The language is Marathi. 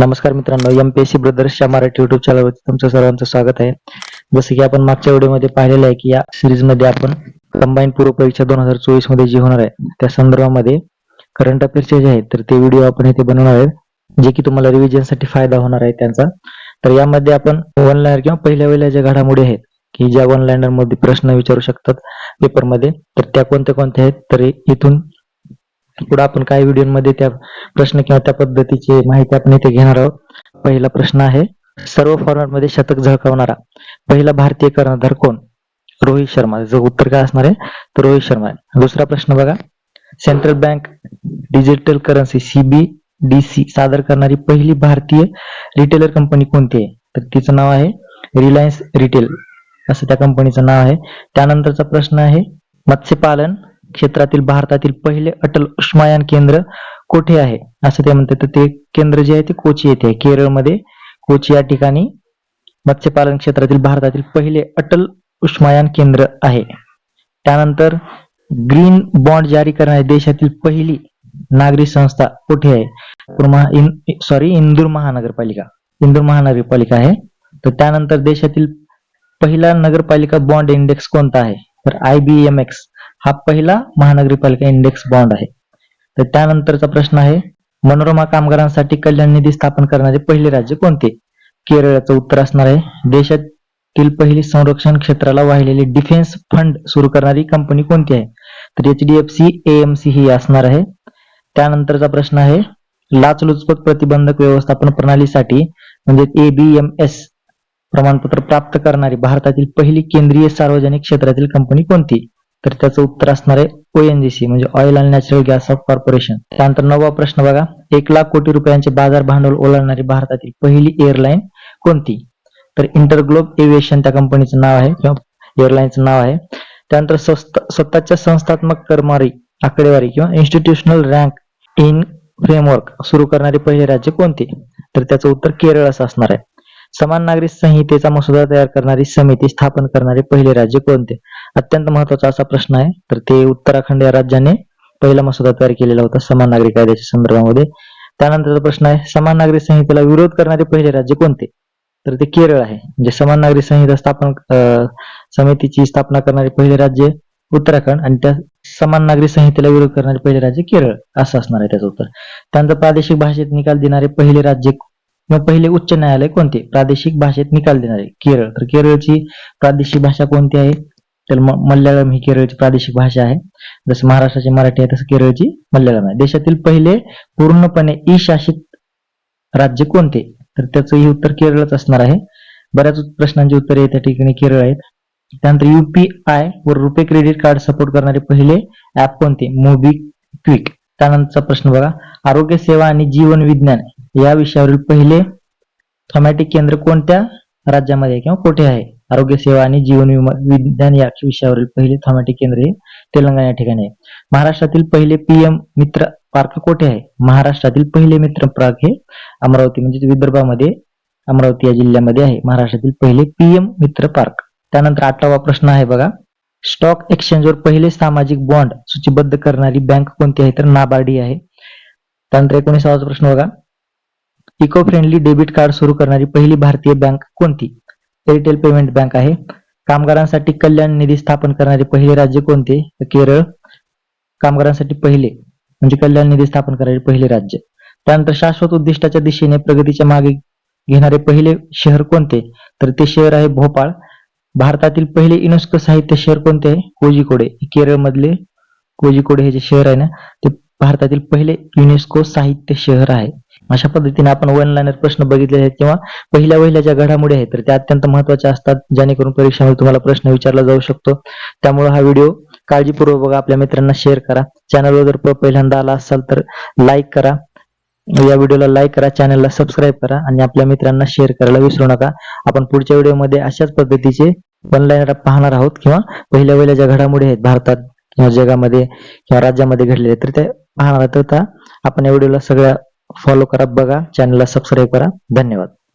नमस्कार मित्रांनो एम पी एस सी ब्रदर्सच्या मराठी युट्यूब चॅनलवरती तुमचं सर्वांचं स्वागत आहे. जसं की आपण मागच्या व्हिडिओमध्ये पाहिलेलं आहे की या सिरीजमध्ये आपण कंबाईन पूर्व परीक्षा दोन हजार चोवीसमध्ये जी होणार आहे त्या संदर्भामध्ये करंट अफेअर्सचे जे आहेत तर ते व्हिडिओ आपण इथे बनवणार आहेत जे की तुम्हाला रिव्हिजनसाठी फायदा होणार आहे त्यांचा. तर यामध्ये आपण वन लाईनर किंवा पहिल्या वेळेला ज्या घडामोडी आहेत की ज्या वन लाईनरमध्ये प्रश्न विचारू शकतात पेपरमध्ये तर त्या कोणत्या कोणत्या आहेत तर इथून पुढे आपण काही व्हिडिओमध्ये त्या प्रश्न किंवा त्या पद्धतीची माहिती आपण इथे घेणार आहोत. पहिला प्रश्न आहे सर्व फॉर्मॅटमध्ये शतक झळकावणारा पहिला भारतीय कर्णधार कोण? रोहित शर्मा. जो उत्तर काय असणार आहे? तर रोहित शर्मा आहे. दुसरा प्रश्न बघा. Central bank digital currency CBDC सादर करणारी पहिली भारतीय रिटेलर कंपनी कोणती आहे? तर तिचं नाव आहे रिलायन्स रिटेल असं त्या कंपनीचं नाव आहे. त्यानंतरचा प्रश्न आहे मत्स्यपालन क्षेत्रातील भारतातील पहिले अटल उष्मायान केंद्र कोठे आहे? असं ते म्हणतात. तर ते केंद्र जे आहे ते कोची येथे आहे. केरळमध्ये कोची या ठिकाणी मत्स्यपालन क्षेत्रातील भारतातील पहिले अटल उष्मायान केंद्र आहे. त्यानंतर ग्रीन बॉन्ड जारी करणारी देशातील पहिली नागरी संस्था कुठे आहे? सॉरी इंदूर महानगरपालिका. इंदूर महानगरपालिका आहे. तर त्यानंतर देशातील पहिला नगरपालिका बॉन्ड इंडेक्स कोणता आहे? तर आय बी एम एक्स हा पहिला महानगरपालिका इंडेक्स बॉन्ड आहे. तर त्यानंतरचा प्रश्न आहे मनोरमा कामगारांसाठी कल्याण निधी स्थापन करणारे पहिले राज्य कोणते? केरळचं उत्तर असणार आहे देशातील पहिली संरक्षण क्षेत्राला वाहिलेली डिफेन्स फंड सुरू करणारी कंपनी कोणती आहे? तर H D F C AMC ही असणार आहे. त्यानंतरचा प्रश्न आहे लाचलुचपत प्रतिबंधक व्यवस्थापन प्रणालीसाठी म्हणजे एबीएमएस प्रमाणपत्र प्राप्त करणारी भारतातील पहिली केंद्रीय सार्वजनिक क्षेत्रातील कंपनी कोणती? तर त्याचं उत्तर असणार आहे ओएनजीसी म्हणजे oil and natural gas of corporation त्यानंतर नववा प्रश्न बघा. एक लाख कोटी रुपयांचे बाजार भांडवल ओलांडणारी भारतातील पहिली एअरलाईन कोणती? तर इंटरग्लोब एव्हिएशन त्या कंपनीचं नाव आहे किंवा एअरलाईनचं नाव आहे. त्यानंतर स्वतःच्या संस्थात्मक कर्मारी आकडेवारी किंवा इन्स्टिट्यूशनल रँक इन फ्रेमवर्क सुरू करणारे पहिले राज्य कोणते? तर त्याचं उत्तर केरळ असं असणार आहे. समान नागरी संहितेचा मसुदा तयार करणारी समिती स्थापन करणारे पहिले राज्य कोणते? अत्यंत महत्त्वाचा असा प्रश्न आहे. तर ते उत्तराखंड या राज्याने पहिला मसुदा तयार केलेला होता समान नागरी कायद्याच्या संदर्भामध्ये. त्यानंतरचा प्रश्न आहे समान नागरी संहितेला विरोध करणारे पहिले राज्य कोणते? तर ते केरळ आहे. म्हणजे समान नागरी संहिता स्थापन समितीची स्थापना करणारे पहिले राज्य उत्तराखंड आणि त्या समान नागरी संहितेला विरोध करणारे पहिले राज्य केरळ असं असणार आहे त्याचं उत्तर. त्यानंतर प्रादेशिक भाषेत निकाल देणारे पहिले राज्य किंवा पहिले उच्च न्यायालय कोणते? प्रादेशिक भाषेत निकाल देणारे केरळ. तर केरळची प्रादेशिक भाषा कोणती आहे? तर मल्याळम ही केरळची प्रादेशिक भाषा आहे. जसं महाराष्ट्राची मराठी आहे तसं केरळची मल्याळम आहे. देशातील पहिले पूर्णपणे ई शासित राज्य कोणते? तर त्याचंही उत्तर केरळच असणार आहे. बऱ्याच प्रश्नांची उत्तरे त्या ठिकाणी केरळ आहेत. त्यानंतर युपीआय व रुपे क्रेडिट कार्ड सपोर्ट करणारे पहिले ऍप कोणते? मोबी क्विक त्यानंतरचा प्रश्न बघा. आरोग्य सेवा आणि जीवन विज्ञान या विषयावरील पहिले थॉमॅटिक केंद्र कोणत्या राज्यामध्ये किंवा कुठे आहे? आरोग्य सेवा आणि जीवन विमा विज्ञान या विषयावरील पहिले थॉमॅटिक केंद्र हे तेलंगणा या ठिकाणी आहे. महाराष्ट्रातील पहिले पीएम मित्र पार्क कोठे आहे? महाराष्ट्रातील पहिले मित्र पार्क हे अमरावती म्हणजे विदर्भामध्ये अमरावती या जिल्ह्यामध्ये आहे. महाराष्ट्रातील पहिले पीएम मित्र पार्क. त्यानंतर आठवा प्रश्न आहे बघा. स्टॉक एक्सचेंजवर पहिले सामाजिक बॉन्ड सूचीबद्ध करणारी बँक कोणती आहे? तर नाबार्डी आहे. त्यानंतर एकोणीसावा प्रश्न बघा. इको फ्रेंडली डेबिट कार्ड सुरू करणारी पहिली भारतीय बँक कोणती? एअरटेल पेमेंट बँक आहे. कामगारांसाठी कल्याण निधी स्थापन करणारे पहिले राज्य कोणते? केरळ. कामगारांसाठी पहिले म्हणजे कल्याण निधी स्थापन करणारे पहिले राज्य. त्यानंतर शाश्वत उद्दिष्टाच्या दिशेने प्रगतीच्या मागे घेणारे पहिले शहर कोणते? तर ते शहर आहे भोपाळ. भारतातील पहिले युनेस्को साहित्य शहर कोणते आहे? कोजिकोडे केरळ मधले कोजिकोडे हे जे शहर आहे ना ते भारतातील पहिले युनेस्को साहित्य शहर आहे. अशा पद्धतीने आपण वन लाईनर प्रश्न बघितले आहेत किंवा पहिल्या वहिल्या ज्या घडामोडी आहेत तर त्या अत्यंत महत्त्वाच्या असतात जेणेकरून परीक्षेमध्ये तुम्हाला प्रश्न विचारला जाऊ शकतो. त्यामुळे हा व्हिडिओ काळजीपूर्वक बघा आपल्या मित्रांना शेअर करा. चॅनलवर जर पहिल्यांदा आला असाल तर लाईक करा. या व्हिडिओला लाईक करा चॅनलला सबस्क्राईब करा आणि आपल्या मित्रांना शेअर करायला विसरू नका. आपण पुढच्या व्हिडिओमध्ये अशाच पद्धतीचे वन लाईनर पाहणार आहोत किंवा पहिल्या वहिल्या ज्या घडामोडी आहेत भारतात किंवा जगामध्ये किंवा राज्यामध्ये घडलेल्या तर त्या पाहणार आहोत. आपण या व्हिडिओला सगळ्या फॉलो करा बघा चॅनलला सबस्क्राईब करा. धन्यवाद.